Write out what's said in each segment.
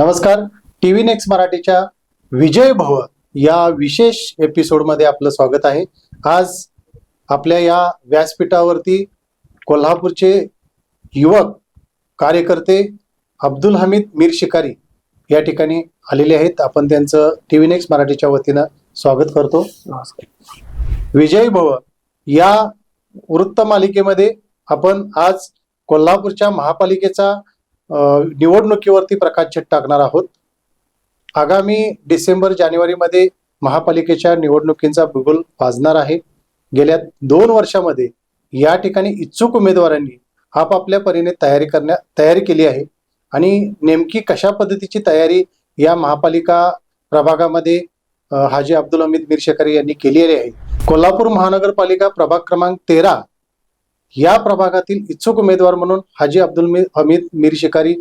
नमस्कार. T V next मराठीच्या विजय भव या विशेष एपिसोडमध्ये आपलं स्वागत आहे. आज आपल्या या व्यासपीठावरती कोल्हापूरचे युवक कार्यकर्ते अब्दुल हमीद मीर शिकारी या ठिकाणी आलेले आहेत. आपण त्यांचं टी व्ही नेक्स्ट मराठीच्या वतीनं स्वागत करतो. विजय भव या वृत्तमालिकेमध्ये आपण आज कोल्हापूरच्या महापालिकेचा निवडणुकीवरती प्रकाशझोत टाकणार आहोत. आगामी डिसेंबर जानेवारीमध्ये महापालिकेच्या निवडणुकींचा बिगुल वाजणार आहे. गेल्या दोन वर्षामध्ये या ठिकाणी इच्छुक उमेदवारांनी आपापल्या परीने तयारी करण्या तयारी केली आहे. आणि नेमकी कशा पद्धतीची तयारी या महापालिका प्रभागामध्ये हाजी अब्दुल हमीद मिरशेकरी यांनी केलेली आहे. कोल्हापूर महानगरपालिका प्रभाग क्रमांक तेरा या प्रभागातील इच्छुक उमेदवार म्हणून हाजी अब्दुल हमीद मीर शिकारी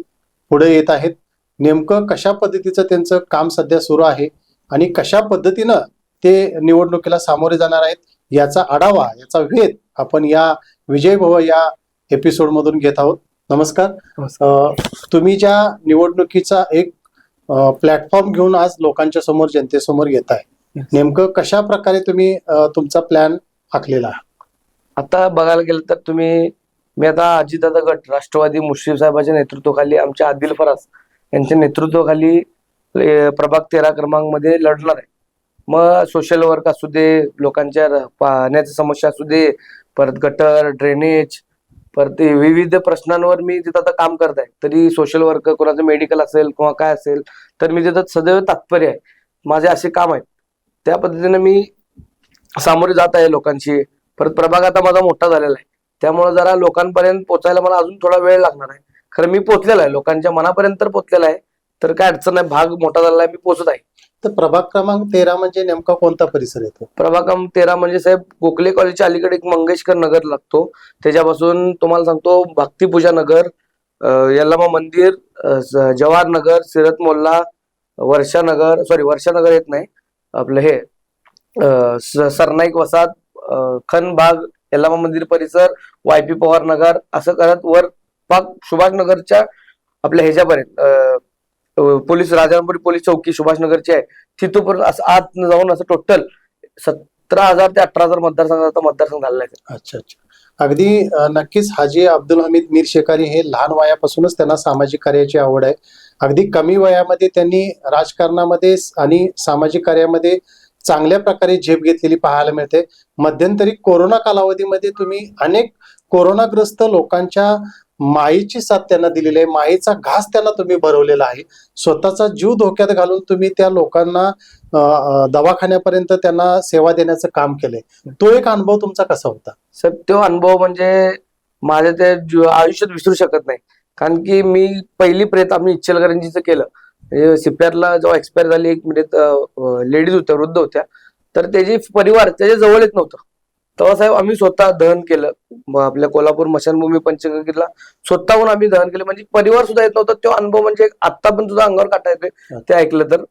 पुढे येत आहेत. नेमकं कशा पद्धतीचं त्यांचं काम सध्या सुरू आहे आणि कशा पद्धतीनं ते निवडणुकीला सामोरे जाणार आहेत याचा आढावा याचा वेध आपण या विजय भव या एपिसोड मधून घेत आहोत. नमस्कार. तुम्ही ज्या निवडणुकीचा एक प्लॅटफॉर्म घेऊन आज लोकांच्या समोर जनतेसमोर येत आहे नेमकं कशा प्रकारे तुम्ही तुमचा प्लॅन आखलेला? आहे आता बघायला गेलं तर तुम्ही मी आता अजितदादा गट राष्ट्रवादी मुश्रीफ साहेबांच्या नेतृत्वाखाली आमच्या आदिल फरास यांच्या नेतृत्वाखाली प्रभाग तेरा क्रमांकमध्ये लढणार आहे. मग सोशल वर्क असू दे लोकांच्या पाण्याच्या समस्या असू दे परत गटर ड्रेनेज परत ते विविध प्रश्नांवर मी तिथं आता काम करत आहे. तरी सोशल वर्क कोणाचं मेडिकल असेल किंवा काय असेल तर मी तिथं सदैव तात्पर्य आहे. माझे असे काम आहेत. त्या पद्धतीने मी सामोरे जात आहे लोकांशी. परत प्रभाग आता माझा मोठा झालेला आहे. त्यामुळे जरा लोकांपर्यंत पोहोचायला मला अजून थोडा वेळ लागणार आहे. खरं मी पोहोचलेला आहे. लोकांच्या मनापर्यंत तर पोहोचलेला आहे. तर काय अडचण नाही. भाग मोठा झालेला आहे. मी पोहोचत आहे. तर प्रभाग क्रमांक तेरा म्हणजे नेमका कोणता परिसर येतो? प्रभाग क्रमांक तेरा म्हणजे साहेब गोखले कॉलेजच्या अलीकडे एक मंगेशकर नगर लागतो. त्याच्यापासून तुम्हाला सांगतो भक्तिपूजा नगर यल्लामा मंदिर जवाहर नगर सिरत मोल्ला वर्षा नगर सॉरी वर्षा नगर येत नाही. आपलं हे सरनाईक वसाद अं, खन बाग यल्लामा मंदिर परिसर वायपी पवार नगर असं करत वर पाक सुभाष नगरच्या आपल्या ह्याच्यापर्यंत पोलीस राजारामपुरी पोलीस चौकी सुभाष नगरची आहे. तिथून असं आत जाऊन असं टोटल सतरा हजार ते अठरा हजार मतदारसंघाचा मतदारसंघ झालेला आहे. अच्छा अच्छा. अगदी नक्कीच हाजी अब्दुल हमीद मीर शेकारी हे लहान वयापासूनच त्यांना सामाजिक कार्याची आवड आहे. अगदी कमी वयामध्ये त्यांनी राजकारणामध्ये आणि सामाजिक कार्यामध्ये चांगल्या प्रकारे झेप घेतलेली पाहायला मिळते. मध्यंतरी कोरोना कालावधीमध्ये तुम्ही अनेक कोरोनाग्रस्त लोकांच्या माईची साथ त्यांना दिलेली आहे. माईचा घास त्यांना तुम्ही भरवलेला आहे. स्वतःचा जीव धोक्यात घालून तुम्ही त्या लोकांना दवाखान्यापर्यंत त्यांना सेवा देण्याचं काम केलंय. तो एक अनुभव तुमचा कसा होता? सर तो अनुभव म्हणजे माझ्या त्या आयुष्यात विसरू शकत नाही. कारण की मी पहिली प्रेत आम्ही इच्छलकरंजीचं केलं. सिप्यारला जेव्हा एक्सपायर झाली एक मिनिट लेडीज होत्या वृद्ध होत्या तर त्याचे परिवार त्याच्याजवळ येत नव्हतं. तेव्हा साहेब आम्ही स्वतः दहन केलं. आपल्या कोल्हापूर मशानभूमी पंचगंगेला स्वतःहून आम्ही दहन केलं. म्हणजे परिवार सुद्धा येत नव्हता. तो अनुभव म्हणजे आता पण तुझा अंगावर काटा येते ते ऐकलं तर.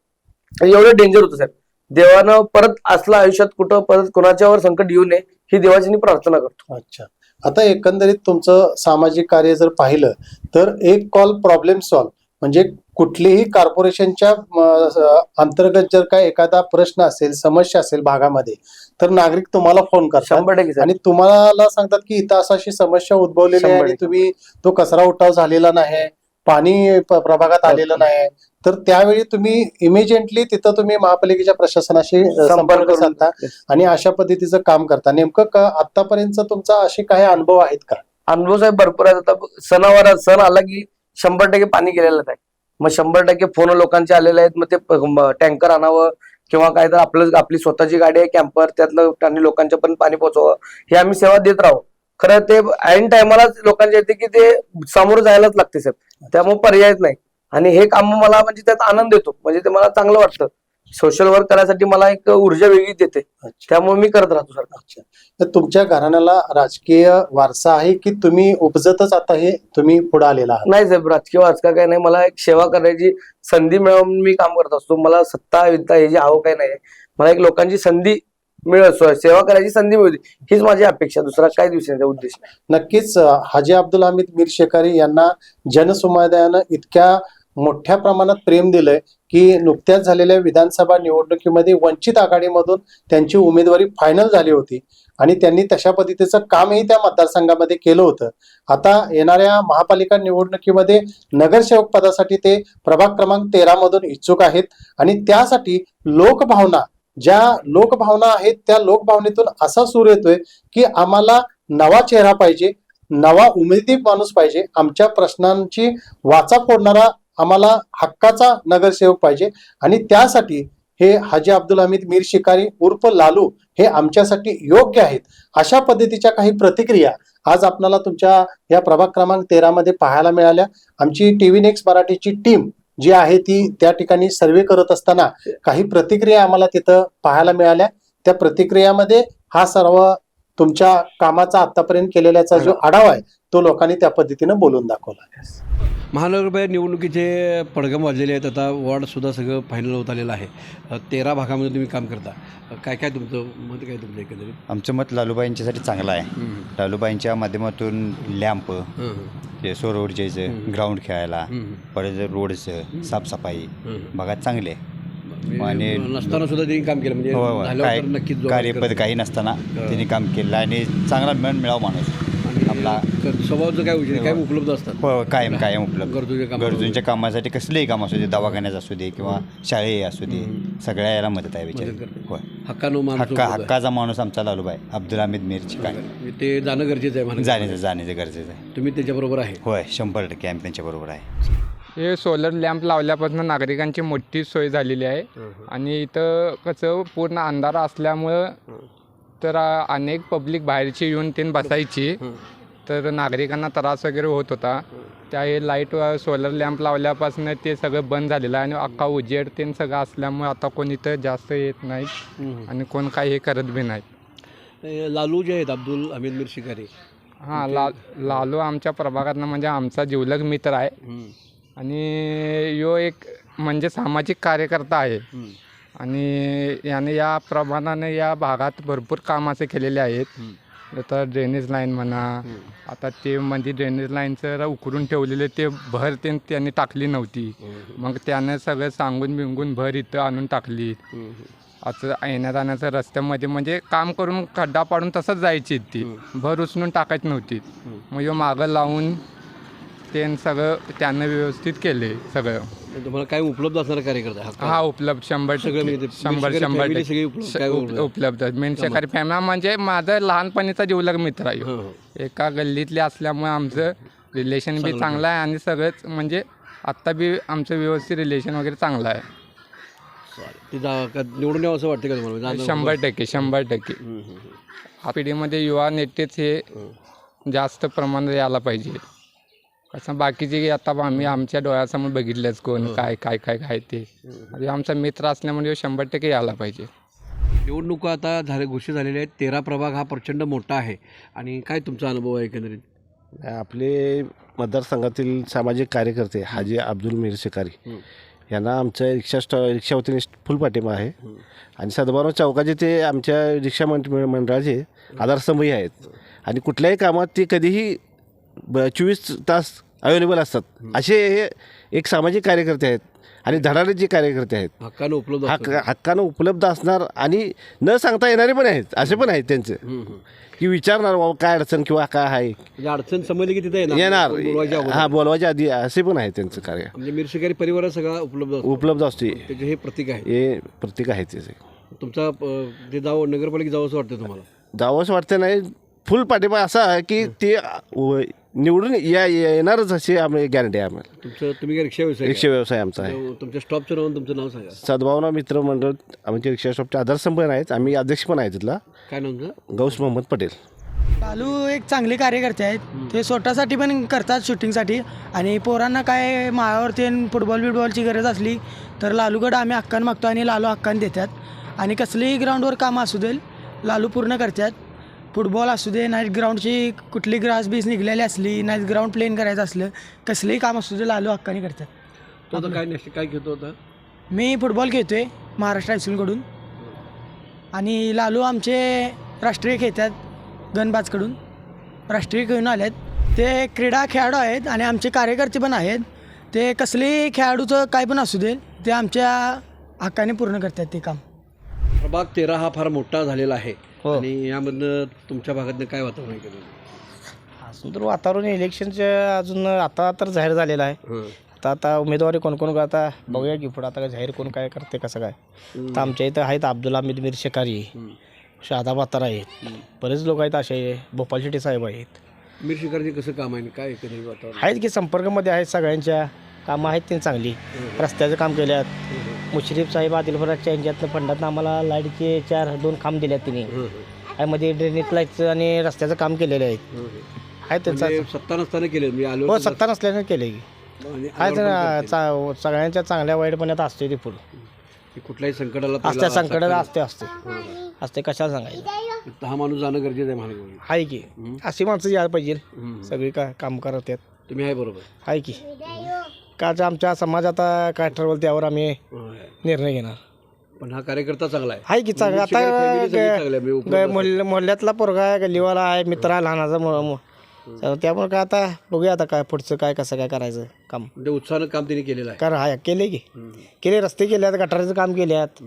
एवढं डेंजर होतं साहेब. देवानं परत असलं आयुष्यात कुठं परत कोणाच्यावर संकट येऊ नये ही देवाची मी प्रार्थना करतो. अच्छा. आता एकंदरीत तुमचं सामाजिक कार्य जर पाहिलं तर एक कॉल प्रॉब्लेम सॉल्व म्हणजे कुठलीही कॉर्पोरेशनच्या अंतर्गत जर काय एखादा प्रश्न असेल समस्या असेल भागामध्ये तर नागरिक तुम्हाला फोन करतात. आणि तुम्हाला सांगतात की इथं असं अशी समस्या उद्भवलेली आहे. तुम्ही तो कचरा उठाव झालेला नाही पाणी प्रभागात आलेलं नाही. तर त्यावेळी तुम्ही इमिजिएटली तिथं तुम्ही महापालिकेच्या प्रशासनाशी संपर्क साधता आणि अशा पद्धतीचं काम करता. नेमकं का आतापर्यंत तुमचा असे काही अनुभव आहेत का? अनुभव साहेब भरपूर आहेत. आता सणावार सण आला की शंभर टक्के पाणी गेलेलं आहे. मग शंभर टक्के फोन लोकांचे आलेले आहेत मग ते टँकर आणावं किंवा काय तर आपलं आपली स्वतःची गाडी आहे कॅम्पर त्यातलं त्यांनी लोकांच्या पण पाणी पोहोचवावं हे आम्ही सेवा देत राहू. खरं ते ऐन टायमालाच लोकांच्या येते की ते सामोरं जायलाच लागते साहेब. त्यामुळे पर्यायच नाही. आणि हे काम मला म्हणजे त्यात आनंद येतो. म्हणजे ते मला चांगलं वाटतं. सोशल वर्क करायसाठी मला एक ऊर्जा वेगळी देते. त्यामुळे मी करत राहतो सर. तर तुमच्या घराण्याला राजकीय वारसा आहे की तुम्ही उपजतच आता हे तुम्ही पुढे आलेला नाही साहेब राजकीय वाचका काय नाही. मला एक सेवा करायची संधी मिळवून मी काम करत असतो. मला सत्ता वित्ता हे जे हवं काय नाही. मला एक लोकांची संधी मिळत सेवा करायची संधी मिळते हीच माझी अपेक्षा दुसरा काय दिवसाचा उद्देश. नक्कीच हाजी अब्दुल हमीद मीर शेकारी यांना जनसमुदायानं इतक्या मोठ्या प्रमाणात प्रेम दिलंय की नुकत्याच झालेल्या विधानसभा निवडणुकीमध्ये वंचित आघाडीमधून त्यांची उमेदवारी फायनल झाली होती. आणि त्यांनी तशा पद्धतीचं कामही त्या मतदारसंघामध्ये केलं होतं. आता येणाऱ्या महापालिका निवडणुकीमध्ये नगरसेवक पदासाठी ते प्रभाग क्रमांक तेरामधून इच्छुक आहेत. आणि त्यासाठी लोकभावना ज्या लोकभावना आहेत त्या लोकभावनेतून असा सूर येतोय की आम्हाला नवा चेहरा पाहिजे नवा उमेदी माणूस पाहिजे आमच्या प्रश्नांची वाचा फोडणारा आम्हाला हक्काचा नगरसेवक पाहिजे. आणि त्यासाठी हे हाजी अब्दुल हमीद मीर शिकारी उर्फ लालू हे आमच्यासाठी योग्य आहेत. अशा पद्धतीच्या काही प्रतिक्रिया आज आपल्याला तुमच्या या प्रभाग क्रमांक तेरामध्ये पाहायला मिळाल्या. आमची टी व्ही नेक्स्ट मराठीची टीम जी आहे ती त्या ठिकाणी सर्वे करत असताना काही प्रतिक्रिया आम्हाला तिथं पाहायला मिळाल्या. त्या प्रतिक्रियामध्ये हा सर्व तुमच्या कामाचा आतापर्यंत केलेल्याचा जो आढावा आहे तो लोकांनी त्या पद्धतीनं बोलून दाखवला. महानगरपालिका निवडणुकीचे पडगम वाजलेले आहेत. आता वॉर्डसुद्धा सगळं फायनल होत आलेलं आहे. तेरा भागामध्ये तुम्ही काम करता. काय काय तुमचं मत काय तुमचं एकंदरीत? आमचं मत लालूबाईंच्यासाठी चांगलं आहे. लालूबाईंच्या माध्यमातून लॅम्प हे सौर ऊर्जेचं ग्राउंड खेळायला परत रोडचं साफसफाई भागात चांगले. आहे. आणि- नसताना सुद्धा त्यांनी काम केलं. म्हणजे हो हो झाल्यावर काय तर नक्कीच जोरात कार्यपद. काही नसताना त्यांनी काम केलं आणि चांगला मन मिळावा माणूस. आणि आपला क- स्वभावाचं काय विषय काय उपलब्ध असतात. हो कायम कायम उपलब्ध. गरजूच्या कामासाठी कसलेही काम असू दे दवाखान्यात असू दे किंवा शाळे असू दे सगळ्या याला मदत आहे मदत विचार करते. होय. हक्कानं माणूस हक्का उपलब्ध. हक्काचा माणूस आमचा लालूबाई अब्दुल हमीद मिरची काय? म्हणजे ते जाणं गरजेचं आहे म्हणा जाण्याचं जाण्याचं गरजेचं आहे. तुम्ही त्याच्याबरोबर आहे. होय शंभर टक्के आम्ही त्यांच्याबरोबर आहे. हे सोलर लॅम्प लावल्यापासून नागरिकांची मोठी सोय झालेली आहे. आणि इथं कसं पूर्ण अंधार असल्यामुळं तर अनेक पब्लिक बाहेरची येऊन ते बसायची. तर नागरिकांना त्रास वगैरे होत होता. त्या हे लाइट सोलर लॅम्प लावल्यापासून ते सगळं बंद झालेलं आहे. आणि अख्खा उजेड ते सगळं असल्यामुळे आता कोण इथं जास्त येत नाहीत. आणि कोण काही हे करत बी नाहीत. लालू जे आहेत अब्दुल हमीद मिर शिकारी हां ला लालू आमच्या प्रभागातनं म्हणजे आमचा जिवलग मित्र आहे. आणि यो एक म्हणजे सामाजिक कार्यकर्ता आहे. आणि याने या प्रमाणाने या भागात भरपूर काम असे केलेले आहेत. तर ड्रेनेज लाईन म्हणा आता ते म्हणजे ड्रेनेज लाईनचं उकरून ठेवलेले ते भर ते त्यांनी टाकली नव्हती. मग त्यानं सगळं सांगून बिंगून भर इथं आणून टाकली. असं येण्या जाण्याचं रस्त्यामध्ये म्हणजे काम करून खड्डा पाडून तसंच जायची ती. भर उचलून टाकायची नव्हती. मग ह्यो मागं लावून ते सगळं त्यानं व्यवस्थित केले सगळं तुम्हाला काय उपलब्ध असणारा कार्यकर्ता हा उपलब्ध शंभर सगळं. म्हणजे ते शंभर शंभर family टक्के. सगळी उपलब्ध- श- काय उप- उपलब्ध? उपलब्ध मेनशेकारी फॅमिली म्हणजे माझा लहानपणीचा जिवलग मित्र आहे. हं, हं. एका गल्लीतले असल्यामुळे आमचं रिलेशन बी चांगलं आहे आणि सगळंच म्हणजे आत्ता बी आमचं व्यवस्थित रिलेशन वगैरे चांगलं आहे चालेल. ते जा- का- निवडून यावं असं वाटतं का तुम्हाला जाणं- शंभर टक्के शंभर टक्के हं, हं, हं. हा पिढीमध्ये युवा नेतेच हे जास्त प्रमाणात यायला पाहिजे कसं बाकीचे आता आम्ही आमच्या डोळ्यासमोर बघितलेच कोण काय काय काय काय ते. आणि आमचा मित्र असल्यामुळे शंभर टक्के यायला पाहिजे. निवडणुका आता झाले घोषित झालेल्या आहेत. तेरा प्रभाग हा प्रचंड मोठा आहे. आणि काय तुमचा अनुभव आहे एकंदरीत? आपले मतदारसंघातील सामाजिक कार्यकर्ते हाजी अब्दुल मीर शिकारी यांना आमच्या रिक्षा स्टॉ रिक्षा वतीने फुल पाठिंबा आहे. आणि सदभावना चौकाचे ते आमच्या रिक्षा मंड मंडळाचे आधारस्तंभही आहेत. आणि कुठल्याही कामात ते कधीही ब चोवीस तास अवेलेबल असतात. असे हे एक सामाजिक कार्यकर्ते आहेत आणि धडाडे जे कार्यकर्ते आहेत हक्कानं उपलब्ध हक्क. हक्कानं उपलब्ध असणार आणि न सांगता येणारे पण आहेत असे पण आहेत त्यांचे. की विचारणार बाबा काय अडचण किंवा काय आहे? म्हणजे अडचण समजली की तिथे येणार. हा बोलवायच्या आधी असे पण आहे त्यांचं कार्य. म्हणजे मिरशिकारी परिवार सगळा उपलब्ध असतो. उपलब्ध असते. त्याचे हे प्रतीक आहे. हे प्रत्येक आहे त्याचे. तुमचा अं, ते जावं नगरपालिका जावं असं वाटतं तुम्हाला? जावंच वाटतं नाही. फुल पाठिंबा असा आहे की ते व- निवडून या येणारच अशी आम्ही गॅरंटी आहे आम्हाला. तुमचं तुम्ही काय रिक्षा व्यवसाय रिक्षा व्यवसाय आमचा आहे. तुमच्या स्टॉपचं नाव आणि तुमचं नाव सांगा. सद्भावना मित्र मंडळ आमचे रिक्षा शॉपचे आधारस्तंभ पण आहेत आम्ही अध्यक्ष पण आहे तिथला काय नाव तुमचं? गौस मोहम्मद पटेल. लालू एक चांगले कार्यकर्ते आहेत. ते स्वतःसाठी पण करतात शूटिंगसाठी आणि पोरांना काय माळावरती आणि फुटबॉल बिटबॉलची गरज असली तर लालूकडं आम्ही हक्कान मागतो आणि लालू हक्कान देतात. आणि कसलीही ग्राउंडवर कामं असू देल लालू पूर्ण करतात. फुटबॉल असू दे नाईट ग्राउंडची कुठली ग्रास बीस निघलेली असली नाईट ग्राउंड प्लेन करायचं असलं कसलंही काम असू दे लालू हक्काने करतात. तो आता काय नेक्स्ट काय घेतो आता? मी फुटबॉल खेळतोय महाराष्ट्र हायस्कूलकडून आणि लालू आमचे राष्ट्रीय खेळतात गणबाजकडून. राष्ट्रीय खेळून आलेत. ते क्रीडा खेळाडू आहेत आणि आमचे कार्यकर्ते पण आहेत. ते कसलेही खेळाडूचं काय पण असू दे ते आमच्या हक्काने पूर्ण करतात ते काम. प्रभाग तेरा हा फार मोठा झालेला आहे. आणि यामधनं तुमच्या भागातनं काय वातावरण आहे केलं? अजून तर वातावरण इलेक्शनचं अजून आता तर जाहीर झालेलं आहे. आता आता उमेदवारी कोण कोण आता बघूया की पुढं आता काय जाहीर कोण काय करते कसं काय. तर आमच्या इथं आहेत अब्दुल हमीद मीर शेकारी शादा बातार आहेत. बरेच लोक आहेत असे भोपाल शेट्टी साहेब आहेत. मीर कसं काम आहे आणि काय एकंदरीत वातावरण? आहेत की संपर्कामध्ये आहेत सगळ्यांच्या. कामं आहेत त्यांनी चांगली. रस्त्याचं काम केल्यात. मुश्रीफ साहेब आदिलपुराच्या यांच्यातनं फंडातनं आम्हाला लाईटचे चार दोन खांब दिल्यात तिने. यामध्ये ड्रेनेज लाईटचं आणि रस्त्याचं काम केलेलं आहे. आहेत त्यांचा म्हणजे सत्ता नसताना केलं म्हणजे आलो हो सत्ता नसल्यानं केलं की आणि आहे आल्यावर पण करते. चा- सगळ्यांच्या चांगल्या वाईटपणात असते ते पुढं कुठल्याही संकटाला असते पहिला संकट साकार- असते असते असते कशाला सांगायचं? हा माणूस जाणं गरजेचं आहे महानगरी आहे की. अशी माणसं यायला पाहिजे. सगळी का काम करत आहेत. तुम्ही आहे बरोबर. आहे की. का जे आमच्या समाज आता काय ठरवलं त्यावर आम्ही. निर्णय घेणार. पण हा कार्यकर्ता चांगला आहे. आहे की चांगलं. आता म्हणजे. मोहल्ल्या- मोहल्ल्यातला पोरगा आहे गल्लीवाला आहे मित्र आहे लहानाचा मु- मु- त्यामुळे काय आता बघूया आता काय पुढचं काय कसं काय करायचं काम. म्हणजे उत्साहानं काम त्यांनी केलेलं आहे. कर हाय केले की. केले रस्ते केल्यात गटाराचं काम केल्यात.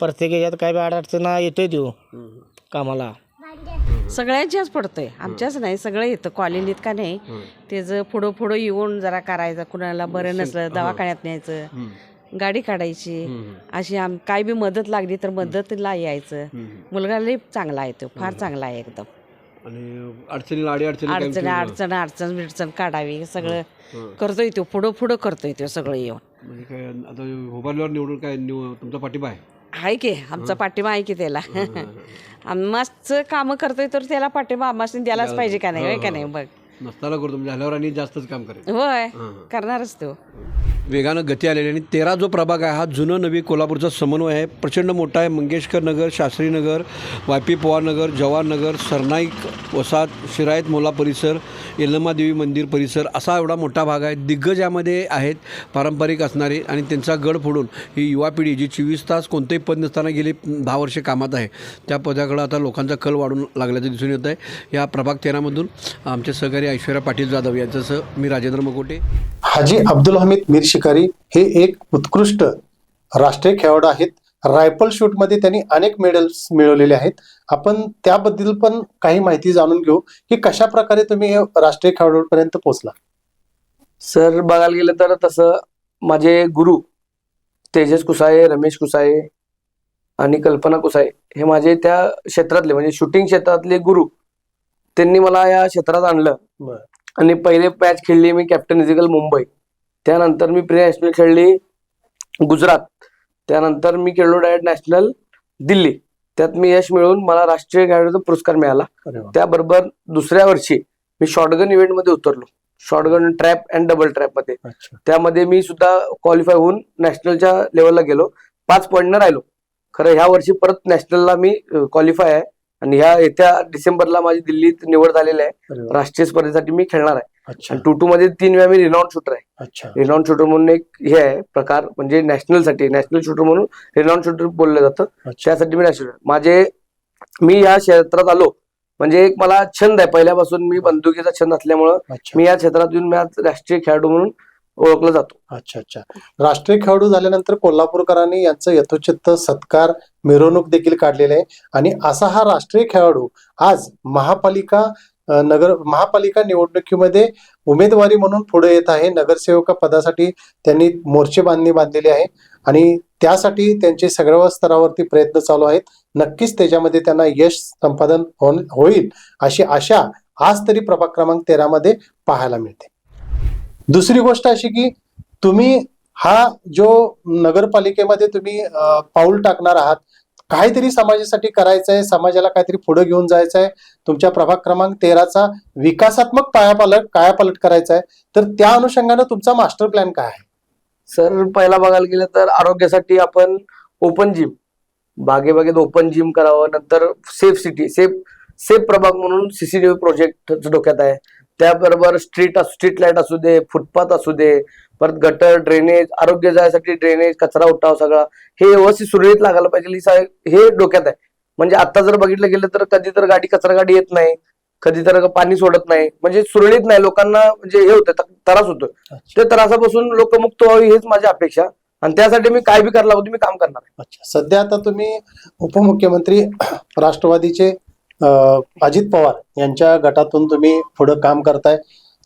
प्रत्येक याच्यात काय अडचण येतोय तो कामाला. सगळ्यांच्याच पडतंय. आमच्याच नाही सगळं येतं. कॉलनीत का नाही. त्याचं पुढं पुढं येऊन जरा करायचं कुणाला बरं नसलं दवाखान्यात न्यायचं गाडी काढायची अशी आम काय बी मदत लागली तर मदतला यायचं. मुलगा लई चांगला आहे तो फार चांगला आहे एकदम. आणि अडचणीला आडी अडचणी अडचण अडचण अडचण बिडचण काढावी सगळं करतोय तो पुढं पुढं करतोय तो सगळं येऊन. म्हणजे काय आता निवडून काय निव- तुमचा पाठिंबा आहे? आहे की आमचा पाठिंबा आहे की त्याला. आम्हाचं कामं करतोय तर त्याला पाठिंबा आम्हाला द्यायलाच पाहिजे का नाही होय का नाही? बघ. नसताना करतो म्हणजे झाल्यावर आणि जास्तच काम करेल. होय करणारच तो. वेगानं गती आलेली आणि तेरा जो प्रभाग आहे हा जुनं नवी कोल्हापूरचा समन्वय आहे. प्रचंड मोठा आहे. मंगेशकर नगर शास्त्री नगर वाय पी पवार नगर जवाहर नगर सरनाईक वसाहत शिरायत मोला परिसर यल्लमादेवी मंदिर परिसर असा एवढा मोठा भाग आहे. दिग्गज यामध्ये आहेत पारंपरिक असणारे आणि त्यांचा गड फोडून ही युवा पिढी जी चोवीस तास कोणतेही पद नसताना गेली दहा वर्षे कामात आहे. त्या पदाकडं आता लोकांचा कल वाढून लागल्याचं दिसून येत आहे या प्रभाग तेरामधून आमचे सहकारी ऐश्वर्या पाटील जाधव यांच्यासह मी राजेंद्र मकोटे. हाजी अब्दुल हमीद मीर शिकारी हे एक उत्कृष्ट राष्ट्रीय खेळाडू आहेत. रायफल शूटमध्ये त्यांनी अनेक मेडल्स मिळवलेले आहेत. आपण त्याबद्दल पण काही माहिती जाणून घेऊ की कशा प्रकारे तुम्ही हे राष्ट्रीय खेळाडूपर्यंत पोहोचला? सर बघायला गेलं तर तसं माझे गुरु तेजस कुसाळे रमेश कुसाळे आणि कल्पना कुसाळे हे माझे त्या क्षेत्रातले म्हणजे शूटिंग क्षेत्रातले गुरु त्यांनी मला या क्षेत्रात आणलं. आणि पहिले मॅच खेळली मी कॅप्टन इजिकल मुंबई त्यानंतर मी प्री नॅशनल खेळली गुजरात. त्यानंतर मी खेळलो डायरेक्ट नॅशनल दिल्ली. त्यात मी यश मिळवून मला राष्ट्रीय खेळाडूचा पुरस्कार मिळाला. त्याबरोबर दुसऱ्या वर्षी मी शॉटगन इव्हेंटमध्ये उतरलो. शॉटगन ट्रॅप अँड डबल ट्रॅपमध्ये. त्यामध्ये मी सुद्धा क्वालिफाय होऊन नॅशनलच्या लेवलला गेलो. पाच पॉईंटनं राहिलो. खरं ह्या वर्षी परत नॅशनलला मी क्वालिफाय आहे. आणि ह्या येत्या डिसेंबरला माझी दिल्लीत निवड झालेली आहे. अरे वा. राष्ट्रीय स्पर्धेसाठी मी खेळणार आहे. अच्छा. आणि टू टू मध्ये तीन वेळा मी रिनॉन शूटर आहे. अच्छा. रिनॉन शूटर म्हणून एक हे आहे प्रकार म्हणजे नॅशनलसाठी नॅशनल शूटर म्हणून रिनॉन शूटर बोललं जातं. अच्छा. त्यासाठी मी नॅशनल माझे मी या क्षेत्रात आलो म्हणजे एक मला छंद आहे. पहिल्यापासून मी बंदुकीचा छंद असल्यामुळं अच्छा. मी या क्षेत्रात येऊन मी आज राष्ट्रीय खेळाडू म्हणून ओळखला जातो. अच्छा अच्छा. राष्ट्रीय खेळाडू झाल्यानंतर कोल्हापूरकरांनी यांचं यथोचित सत्कार मिरवणूक देखील काढलेले आहे. आणि असा हा राष्ट्रीय खेळाडू आज महापालिका नगर महापालिका निवडणुकीमध्ये उमेदवारी म्हणून पुढे येत आहे. नगरसेवका पदासाठी त्यांनी मोर्चे बांधणी बांधलेली आहे. आणि त्यासाठी त्यांचे सगळ्या स्तरावरती प्रयत्न चालू आहेत. नक्कीच त्याच्यामध्ये त्यांना यश संपादन होईल अशी आशा आज तरी प्रभाग क्रमांक तेरा मध्ये पाहायला मिळते. दुसरी गोष्ट अशी की तुम्ही हा जो नगरपालिकेमध्ये तुम्ही पाऊल टाकणार आहात काहीतरी समाजासाठी करायचं आहे समाजाला काहीतरी पुढे घेऊन जायचं आहे तुमच्या प्रभाग क्रमांक तेराचा विकासात्मक पायापालट कायापालट करायचा आहे तर त्या अनुषंगानं तुमचा मास्टर प्लॅन काय आहे? सर पहिला बघायला गेलं तर आरोग्यासाठी आपण ओपन जिम बागेबागेत ओपन जिम करावं नंतर सेफ सिटी सेफ सेफ प्रभाग म्हणून सीसीटीव्ही प्रोजेक्ट डोक्यात आहे. त्याबरोबर स्ट्रीट स्ट्रीट लाइट असू दे फुटपाथ असू दे परत गटर ड्रेनेज आरोग्य जायसाठी ड्रेनेज कचरा उठाव सगळा हे व्यवस्थित सुरळीत लागायला पाहिजे. ही हे डोक्यात आहे. म्हणजे आता जर बघितलं गेलं तर कधी तर गाडी कचरा गाडी येत नाही. कधी तर पाणी सोडत नाही. म्हणजे सुरळीत नाही. लोकांना म्हणजे हे होतं त्रास होतो अच्छा. ते त्रासापासून लोक मुक्त व्हावी हेच माझी अपेक्षा. आणि त्यासाठी मी काय बी करायला लागतो मी काम करणार सध्या आता तुम्ही उपमुख्यमंत्री राष्ट्रवादीचे अजित पवार यांच्या गटातून तुम्ही पुढे काम करताय.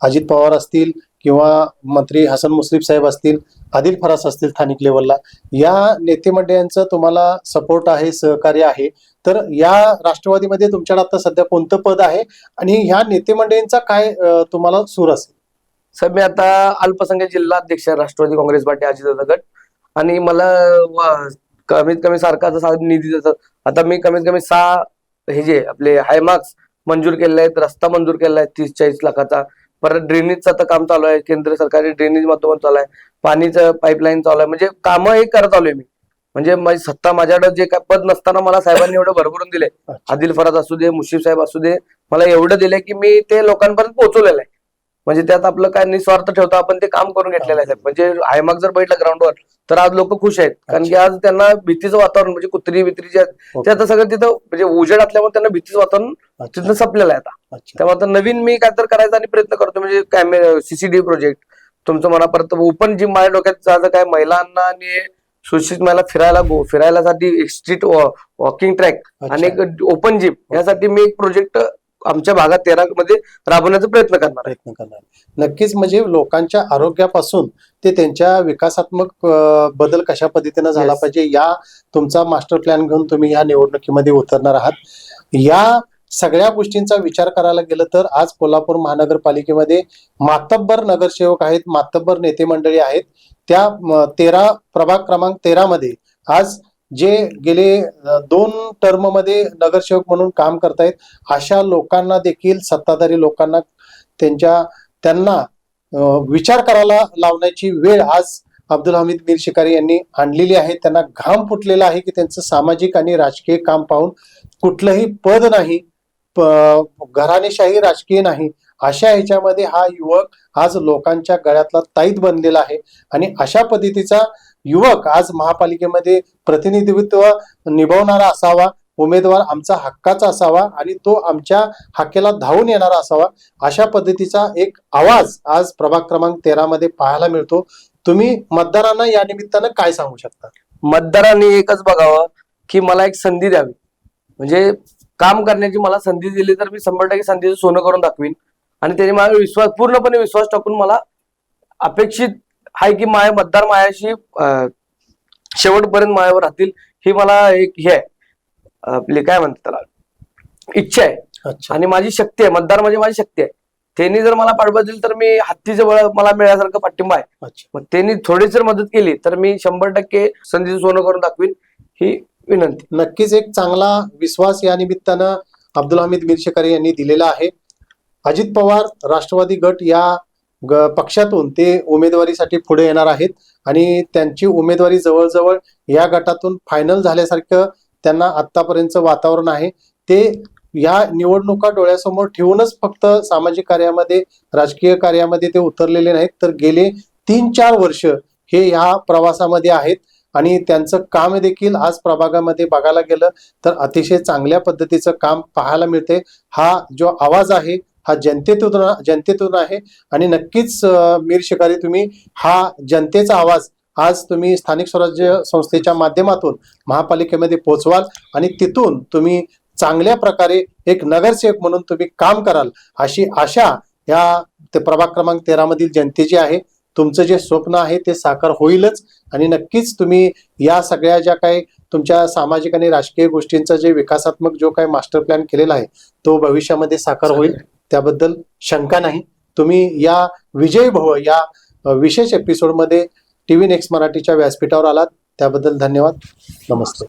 अजित पवार असतील किंवा मंत्री हसन मुश्रीफ साहेब असतील आदिल फरास असतील स्थानिक लेवलला या नेतेमंडळांचं तुम्हाला सपोर्ट आहे सहकार्य आहे. तर या राष्ट्रवादीमध्ये तुमच्याकडे आता सध्या कोणतं पद आहे? आणि ह्या नेतेमंडळींचा काय तुम्हाला सूर असेल? सर मी आता अल्पसंख्याक जिल्हा अध्यक्ष राष्ट्रवादी काँग्रेस पार्टी अजितदादा गट. आणि मला कमीत कमी सारखा जसा निधी देतात आता मी कमीत कमी सहा हे जे आपले हायमार्क्स मंजूर केले आहेत रस्ता मंजूर केला आहे तीस चाळीस लाखाचा. परत ड्रेनेजचं आता काम चालू आहे केंद्र सरकारी ड्रेनेज माध्यमातून चालू आहे. पाणीचं पाईपलाईन चालू आहे. म्हणजे कामं हे करत आलोय मी. म्हणजे माझी सत्ता माझ्याकडे जे काय पद नसताना मला साहेबांनी एवढं भरभरून दिले आदिल फराज असू दे मुशीफ साहेब असू दे मला एवढं दिलंय की मी ते लोकांपर्यंत पोहोचवलेलं आहे. म्हणजे त्यात आपलं काय निस्वार्थ ठेवता आपण ते काम करून घेतलेलं आहे. म्हणजे हायमाग जर बैठला ग्राउंडवर तर आज लोक खुश आहेत. कारण की आज त्यांना भीतीचं वातावरण म्हणजे कुत्री बित्री जे आहेत ते आता सगळं तिथं म्हणजे उजेड असल्यामुळे त्यांना भीतीचं वातावरण तिथं संपलेलं आहे आता. त्यामुळे आता नवीन मी काय तर करायचा आणि प्रयत्न करतो म्हणजे कॅमेरा सीसीटीव्ही प्रोजेक्ट तुमचं म्हणा परत ओपन जिम माझ्या डोक्यात जायचं काय महिलांना आणि सुशिक्षित महिला फिरायला गो फिरायलासाठी एक स्ट्रीट वॉकिंग ट्रॅक आणि एक ओपन जिम यासाठी मी एक प्रोजेक्ट आमच्या भागात तेरा मध्ये राबवण्याचा प्रयत्न करणार प्रयत्न करणार नक्कीच म्हणजे लोकांच्या आरोग्यापासून ते त्यांच्या विकासात्मक बदल कशा पद्धतीने झाला. पाहिजे या तुमचा मास्टर प्लॅन घेऊन तुम्ही या निवडणुकीमध्ये उतरणार आहात. या सगळ्या गोष्टींचा विचार करायला गेलं तर आज कोल्हापूर महानगरपालिकेमध्ये मातब्बर नगरसेवक आहेत मातब्बर नेते मंडळी आहेत. त्या तेरा प्रभाग क्रमांक तेरा मध्ये आज जे गेले दोन टर्ममध्ये नगरसेवक म्हणून काम करतायत अशा लोकांना देखील सत्ताधारी लोकांना त्यांच्या त्यांना विचार करायला लावण्याची वेळ आज अब्दुल हमीद मीर शिकारी यांनी आणलेली आहे. त्यांना घाम फुटलेला आहे की त्यांचं सामाजिक आणि राजकीय काम पाहून कुठलंही पद नाही घराणेशाही राजकीय नाही अशा ह्याच्यामध्ये हा युवक आज लोकांच्या गळ्यातला ताईत बनलेला आहे. आणि अशा पद्धतीचा युवक आज महापालिकेमध्ये प्रतिनिधित्व निभावणारा असावा उमेदवार आमचा हक्काचा असावा आणि तो आमच्या हक्केला धावून येणारा असावा अशा पद्धतीचा एक आवाज आज प्रभाग क्रमांक तेरा मध्ये पाहायला मिळतो. तुम्ही मतदारांना या निमित्तानं काय सांगू शकता? मतदारांनी एकच बघावं की मला एक संधी द्यावी. म्हणजे काम करण्याची मला संधी दिली तर मी शंभर टक्के संधीचं सोनं करून दाखवीन. आणि त्याने माझा विश्वास पूर्णपणे विश्वास टाकून मला अपेक्षित आहे की माझ्या मतदार मायाशी शेवटपर्यंत मायावर राहतील ही मला एक हे आहे. आपली काय म्हणतात त्याला? इच्छा आहे. आणि माझी शक्ती आहे. मतदार म्हणजे माझी शक्ती आहे. त्यांनी जर मला पाठबळ दिली तर मी हत्तीचं बळ मला मिळाल्यासारखं पाठिंबा आहे. मग त्यांनी थोडीच जर मदत केली तर मी शंभर टक्के संधीचं सोनं करून दाखवीन ही विनंती. नक्कीच एक चांगला विश्वास या निमित्तानं अब्दुल हमीद मिरशेकारी यांनी दिलेला आहे. अजित पवार राष्ट्रवादी गट या पक्षातून ते उमेदवारीसाठी पुढे येणार आहेत आणि त्यांची उमेदवारी जवळजवळ या गटातून फायनल झाल्यासारखं त्यांना आतापर्यंतचं वातावरण आहे. ते या निवडणुका डोळ्यासमोर ठेवूनच फक्त सामाजिक कार्यामध्ये राजकीय कार्यामध्ये ते उतरलेले नाहीत. तर गेले तीन चार वर्ष हे ह्या प्रवासामध्ये आहेत आणि त्यांचं काम देखील आज प्रभागामध्ये बघायला गेलं तर अतिशय चांगल्या पद्धतीचं काम पाहायला मिळते हा जो आवाज आहे हा जनतेतून जनतेतून आहे. आणि नक्कीच मीर शिकारी तुम्ही हा जनतेचा आवाज आज तुम्ही स्थानिक स्वराज्य संस्थेच्या माध्यमातून महापालिकेमध्ये पोहोचवाल. आणि तिथून तुम्ही चांगल्या प्रकारे एक नगरसेवक म्हणून तुम्ही काम कराल अशी आशा या ते प्रभाग क्रमांक तेरा मधील जनतेची आहे. तुमचं जे स्वप्न आहे ते साकार होईलच. आणि नक्कीच तुम्ही या सगळ्या ज्या काही तुमच्या सामाजिक आणि राजकीय गोष्टींचा जे विकासात्मक जो काही मास्टर प्लॅन केलेला आहे तो भविष्यामध्ये साकार होईल. त्याबद्दल शंका नाही. तुम्ही या विजय भव या विशेष एपिसोडमध्ये टी व्ही नेक्स्ट मराठीच्या व्यासपीठावर आलात. त्याबद्दल धन्यवाद. नमस्ते